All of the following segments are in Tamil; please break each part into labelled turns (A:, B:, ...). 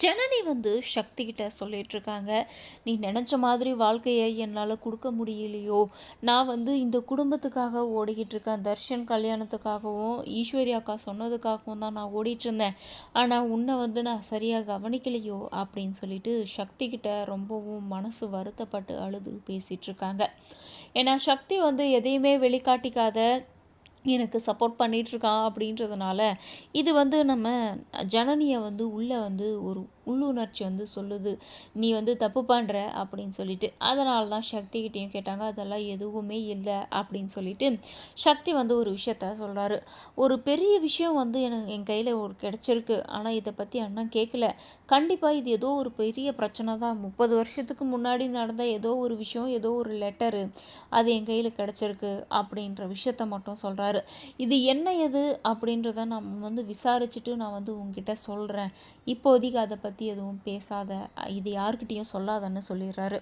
A: ஜனனி வந்து சக்திகிட்ட சொல்லிகிட்ருக்காங்க இருக்காங்க நீ நினச்ச மாதிரி வாழ்க்கையை என்னால் கொடுக்க முடியலையோ? நான் வந்து இந்த குடும்பத்துக்காக ஓடிக்கிட்டு இருக்கேன் தர்ஷன் கல்யாணத்துக்காகவும் ஈஸ்வரி அக்கா சொன்னதுக்காகவும் தான் நான் ஓடிட்டு இருந்தேன் ஆனால் உன்னை வந்து நான் சரியாக கவனிக்கலையோ? அப்படின்னு சொல்லிட்டு சக்திகிட்ட ரொம்பவும் மனசு வருத்தப்பட்டு அழுது பேசிகிட்டு இருக்காங்க ஏன்னா சக்தி வந்து எதையுமே வெளிக்காட்டிக்காத எனக்கு சப்போர்ட் பண்ணிகிட்ருக்கான் அப்படின்றதுனால இது வந்து நம்ம ஜனனியை வந்து உள்ளே வந்து ஒரு உள்ளுணர்ச்சி வந்து சொல்லுது. நீ வந்து தப்பு பண்ணுற அப்படின்னு சொல்லிட்டு. அதனால தான் சக்திகிட்டேயும் கேட்டாங்க. அதெல்லாம் எதுவுமே இல்லை அப்படின்னு சொல்லிட்டு சக்தி வந்து ஒரு விஷயத்த சொல்கிறாரு ஒரு பெரிய விஷயம் வந்து எனக்கு என் கையில் ஒரு கிடச்சிருக்கு. ஆனால் இதை பற்றி அண்ணன் கேட்கல கண்டிப்பாக இது ஏதோ ஒரு பெரிய பிரச்சனை தான். முப்பது வருஷத்துக்கு முன்னாடி நடந்த ஏதோ ஒரு விஷயம் ஏதோ ஒரு லெட்டரு அது என் கையில் கிடச்சிருக்கு அப்படின்ற விஷயத்த மட்டும் சொல்கிறாரு இது என்ன எது அப்படின்றத நம்ம வந்து விசாரிச்சுட்டு நான் வந்து உங்ககிட்ட சொல்கிறேன் இப்போதைக்கு அதை பற்றி எதுவும் பேசாத. இது யாருக்கிட்டேயும் சொல்லாதன்னு சொல்லிடுறாரு.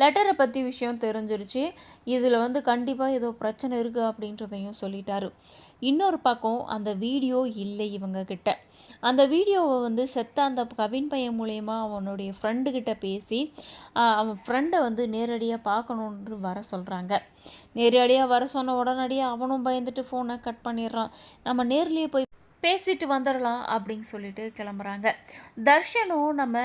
A: லெட்டரை பற்றி விஷயம் தெரிஞ்சிருச்சு. இதில் வந்து கண்டிப்பாக ஏதோ பிரச்சனை இருக்குது அப்படின்றதையும் சொல்லிட்டாரு. இன்னொரு பக்கம் அந்த வீடியோ இல்லை இவங்கக்கிட்ட அந்த வீடியோவை வந்து செத்த அந்த கவின் பையன் மூலயமா அவனுடைய ஃப்ரெண்டுக்கிட்ட பேசி அவன் ஃப்ரெண்டை வந்து நேரடியாக பார்க்கணுன்னு வர சொல்கிறாங்க நேரடியாக வர சொன்ன உடனடியாக அவனும் பயந்துட்டு ஃபோனை கட் பண்ணிடுறான். நம்ம நேர்லேயே போய் பேசிட்டு வந்துடலாம் அப்படின்னு சொல்லிட்டு கிளம்புறாங்க. தர்ஷனும் நம்ம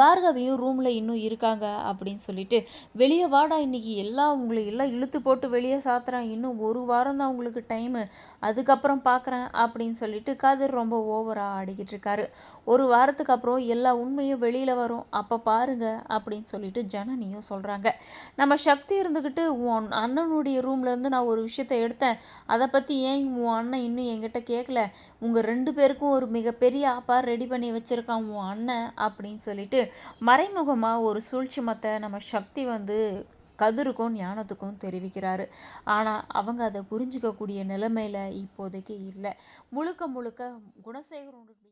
A: பார்கவியும் ரூமில் இன்னும் இருக்காங்க அப்படின்னு சொல்லிட்டு வெளியே வாடா இன்றைக்கி எல்லாம் உங்களை எல்லாம் இழுத்து போட்டு வெளியே சாத்துறேன். இன்னும் ஒரு வாரம் தான் உங்களுக்கு டைமு அதுக்கப்புறம் பார்க்குறேன் அப்படின்னு சொல்லிட்டு கதிர் ரொம்ப ஓவராக ஆடிக்கிட்டு இருக்காரு. ஒரு வாரத்துக்கு அப்புறம் எல்லா உண்மையும் வெளியில் வரும். அப்போ பாருங்க அப்படின்னு சொல்லிட்டு ஜனனியும் சொல்கிறாங்க நம்ம சக்தி இருந்துக்கிட்டு உன் அண்ணனுடைய ரூம்லேருந்து நான் ஒரு விஷயத்த எடுத்தேன். அதை பற்றி ஏன் உன் அண்ணன் இன்னும் என்கிட்ட கேட்கல உங்கள் ரெண்டு பேருக்கும் ஒரு மிகப்பெரிய ஆப்பா ரெடி பண்ணி வச்சுருக்கான் உன் அண்ணன் அப்படின்னு சொல்லிட்டு சொல்லிட்டு மறைமுகமாக ஒரு சூழ்ச்சி மற்ற நம்ம சக்தி வந்து கதிருக்கும் ஞானத்துக்கும் தெரிவிக்கிறாரு. ஆனால் அவங்க அதை புரிஞ்சிக்கக்கூடிய நிலைமையில் இப்போதைக்கு இல்லை. முழுக்க முழுக்க குணசேகரனுடைய